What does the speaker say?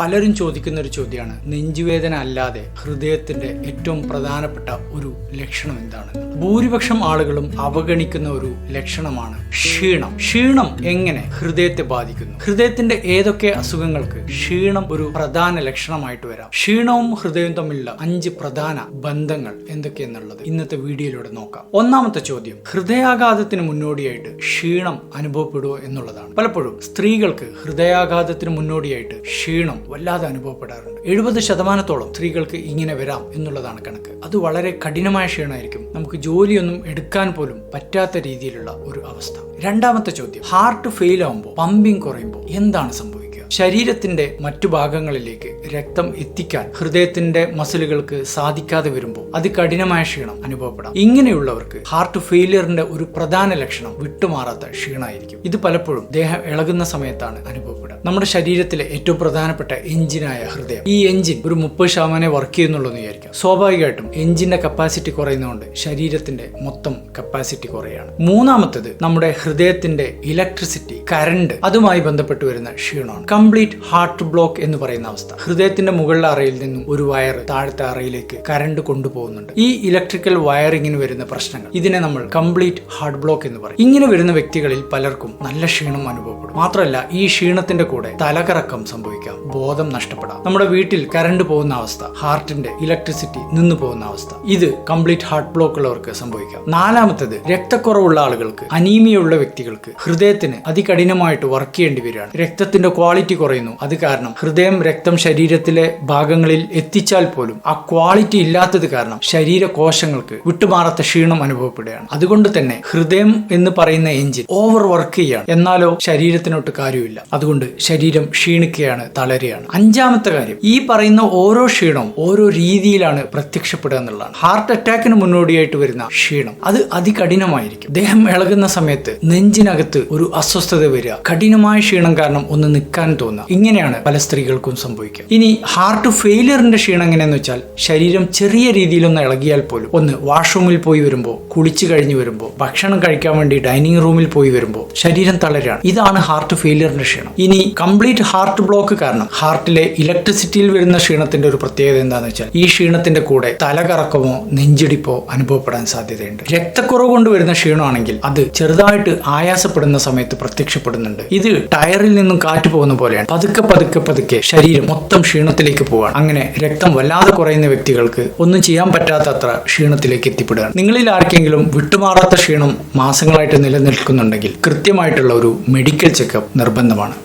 പലരും ചോദിക്കുന്ന ഒരു ചോദ്യമാണ്. നെഞ്ചുവേദന അല്ലാതെ ഹൃദയത്തിന്റെ ഏറ്റവും പ്രധാനപ്പെട്ട ഒരു ലക്ഷണം എന്താണ്? ഭൂരിപക്ഷം ആളുകളും അവഗണിക്കുന്ന ഒരു ലക്ഷണമാണ് ക്ഷീണം. ക്ഷീണം എങ്ങനെ ഹൃദയത്തെ ബാധിക്കുന്നു? ഹൃദയത്തിന്റെ ഏതൊക്കെ അസുഖങ്ങൾക്ക് ക്ഷീണം ഒരു പ്രധാന ലക്ഷണമായിട്ട് വരാം? ക്ഷീണവും ഹൃദയവും തമ്മിലുള്ള അഞ്ച് പ്രധാന ബന്ധങ്ങൾ എന്തൊക്കെയെന്നുള്ളത് ഇന്നത്തെ വീഡിയോയിലൂടെ നോക്കാം. ഒന്നാമത്തെ ചോദ്യം ഹൃദയാഘാതത്തിന് മുന്നോടിയായിട്ട് ക്ഷീണം അനുഭവപ്പെടുമോ എന്നുള്ളതാണ്. പലപ്പോഴും സ്ത്രീകൾക്ക് ഹൃദയാഘാതത്തിന് മുന്നോടിയായിട്ട് ക്ഷീണം വല്ലാതെ അനുഭവപ്പെടാറുണ്ട്. എഴുപത് ശതമാനത്തോളം സ്ത്രീകൾക്ക് ഇങ്ങനെ വരാം എന്നുള്ളതാണ് കണക്ക്. അത് വളരെ കഠിനമായ ക്ഷീണമായിരിക്കും. നമുക്ക് ജോലിയൊന്നും എടുക്കാൻ പോലും പറ്റാത്ത രീതിയിലുള്ള ഒരു അവസ്ഥ. രണ്ടാമത്തെ ചോദ്യം. ഹാർട്ട് ഫെയിൽ ആവുമ്പോൾ പമ്പിങ് കുറയുമ്പോൾ എന്താണ് സംഭവിക്കുക ശരീരത്തിന്റെ മറ്റു ഭാഗങ്ങളിലേക്ക് രക്തം എത്തിക്കാൻ ഹൃദയത്തിന്റെ മസിലുകൾക്ക് സാധിക്കാതെ വരുമ്പോൾ അതികഠിനമായ ക്ഷീണം അനുഭവപ്പെടാം. ഇങ്ങനെയുള്ളവർക്ക് ഹാർട്ട് ഫെയിലിയറിന്റെ ഒരു പ്രധാന ലക്ഷണം വിട്ടുമാറാത്ത ക്ഷീണമായിരിക്കും. ഇത് പലപ്പോഴും ദേഹം ഇളകുന്ന സമയത്താണ് അനുഭവപ്പെടുക. നമ്മുടെ ശരീരത്തിലെ ഏറ്റവും പ്രധാനപ്പെട്ട എഞ്ചിനായ ഹൃദയം. ഈ എഞ്ചിൻ ഒരു മുപ്പത് ശതമാനം വർക്ക് ചെയ്യുന്നുള്ളൂ എന്ന് വിചാരിക്കാം. സ്വാഭാവികമായിട്ടും എഞ്ചിന്റെ കപ്പാസിറ്റി കുറയുന്നതുകൊണ്ട് ശരീരത്തിന്റെ മൊത്തം കപ്പാസിറ്റി കുറയാണ്. മൂന്നാമത്തത് നമ്മുടെ ഹൃദയത്തിന്റെ ഇലക്ട്രിസിറ്റി കറണ്ട് അതുമായി ബന്ധപ്പെട്ട് വരുന്ന ക്ഷീണമാണ്. കംപ്ലീറ്റ് ഹാർട്ട് ബ്ലോക്ക് എന്ന് പറയുന്ന അവസ്ഥ. ഹൃദയത്തിന്റെ മുകളിലെ അറയിൽ നിന്നും ഒരു വയർ താഴത്തെ അറയിലേക്ക് കരണ്ട് കൊണ്ടുപോകുന്നുണ്ട്. ഈ ഇലക്ട്രിക്കൽ വയറിങ്ങിന് വരുന്ന പ്രശ്നങ്ങൾ. ഇതിനെ നമ്മൾ കംപ്ലീറ്റ് ഹാർട്ട് ബ്ലോക്ക് എന്ന് പറയും. ഇങ്ങനെ വരുന്ന വ്യക്തികളിൽ പലർക്കും നല്ല ക്ഷീണം അനുഭവപ്പെടും. മാത്രമല്ല ഈ ക്ഷീണത്തിന്റെ കൂടെ തലകറക്കം സംഭവിക്കാം. ബോധം നഷ്ടപ്പെടാം. നമ്മുടെ വീട്ടിൽ കരണ്ട് പോകുന്ന അവസ്ഥ ഹാർട്ടിന്റെ ഇലക്ട്രിസിറ്റി നിന്ന് പോകുന്ന അവസ്ഥ ഇത് കംപ്ലീറ്റ് ഹാർട്ട് ബ്ലോക്ക് ഉള്ളവർക്ക് സംഭവിക്കാം. നാലാമത്തത് രക്തക്കുറവുള്ള ആളുകൾക്ക് അനീമിയുള്ള വ്യക്തികൾക്ക് ഹൃദയത്തിന് അതികഠിനമായിട്ട് വർക്ക് ചെയ്യേണ്ടി വരികയാണ്. രക്തത്തിന്റെ ക്വാളിറ്റി കുറയുന്നു. അത് കാരണം ഹൃദയം രക്തം ശരീരത്തിലെ ഭാഗങ്ങളിൽ എത്തിച്ചാൽ പോലും ആ ക്വാളിറ്റി ഇല്ലാത്തത് കാരണം ശരീര കോശങ്ങൾക്ക് വിട്ടുമാറാത്ത ക്ഷീണം അനുഭവപ്പെടുകയാണ്. അതുകൊണ്ട് തന്നെ ഹൃദയം എന്ന് പറയുന്ന എഞ്ചിൻ ഓവർ വർക്ക് ചെയ്യുകയാണ് എന്നാലോ ശരീരത്തിനൊട്ട് കാര്യമില്ല. അതുകൊണ്ട് ശരീരം ക്ഷീണിക്കുകയാണ് തളരുകയാണ്. അഞ്ചാമത്തെ കാര്യം ഈ പറയുന്ന ഓരോ ക്ഷീണവും ഓരോ രീതിയിലാണ് പ്രത്യക്ഷപ്പെടുക എന്നുള്ളതാണ്. ഹാർട്ട് അറ്റാക്കിന് മുന്നോടിയായിട്ട് വരുന്ന ക്ഷീണം അത് അതികഠിനമായിരിക്കും. ദേഹം ഇളകുന്ന സമയത്ത് നെഞ്ചിനകത്ത് ഒരു അസ്വസ്ഥത വരിക. കഠിനമായ ക്ഷീണം കാരണം ഒന്ന് നിൽക്കാൻ തോന്നുക. ഇങ്ങനെയാണ് പല സ്ത്രീകൾക്കും സംഭവിക്കുക. ഇനി ഹാർട്ട് ഫെയിലിയറിന്റെ ക്ഷീണം എങ്ങനെയെന്ന് വെച്ചാൽ ശരീരം ചെറിയ രീതിയിലൊന്ന് ഇളകിയാൽ പോലും ഒന്ന് വാഷ്റൂമിൽ പോയി വരുമ്പോൾ കുളിച്ചു കഴിഞ്ഞ് വരുമ്പോൾ ഭക്ഷണം കഴിക്കാൻ വേണ്ടി ഡൈനിങ് റൂമിൽ പോയി വരുമ്പോൾ ശരീരം തളരാണ്. ഇതാണ് ഹാർട്ട് ഫെയിലിയറിന്റെ ക്ഷീണം. ഇനി കംപ്ലീറ്റ് ഹാർട്ട് ബ്ലോക്ക് കാരണം ഹാർട്ടിലെ ഇലക്ട്രിസിറ്റിയിൽ വരുന്ന ക്ഷീണത്തിന്റെ ഒരു പ്രത്യേകത എന്താണെന്ന് വെച്ചാൽ ഈ ക്ഷീണത്തിന്റെ കൂടെ തലകറക്കമോ നെഞ്ചിടിപ്പോ അനുഭവപ്പെടാൻ സാധ്യതയുണ്ട്. രക്തക്കുറവ് കൊണ്ട് വരുന്ന ക്ഷീണമാണെങ്കിൽ അത് ചെറുതായിട്ട് ആയാസപ്പെടുന്ന സമയത്ത് പ്രത്യക്ഷപ്പെടുന്നുണ്ട്. ഇത് ടയറിൽ നിന്നും കാറ്റ് പോകുന്ന പോലെയാണ്. പതുക്കെ പതുക്കെ പതുക്കെ ശരീരം മൊത്തം ക്ഷീണത്തിലേക്ക് പോവാണ്. അങ്ങനെ രക്തം വല്ലാതെ കുറയുന്ന വ്യക്തികൾക്ക് ഒന്നും ചെയ്യാൻ പറ്റാത്തത്ര ക്ഷീണത്തിലേക്ക് എത്തിപ്പെടുകയാണ്. നിങ്ങളിൽ ആർക്കെങ്കിലും വിട്ടുമാറാത്ത ക്ഷീണം മാസങ്ങളായിട്ട് നിലനിൽക്കുന്നുണ്ടെങ്കിൽ കൃത്യമായിട്ടുള്ള ഒരു മെഡിക്കൽ ചെക്കപ്പ് നിർബന്ധമാണ്.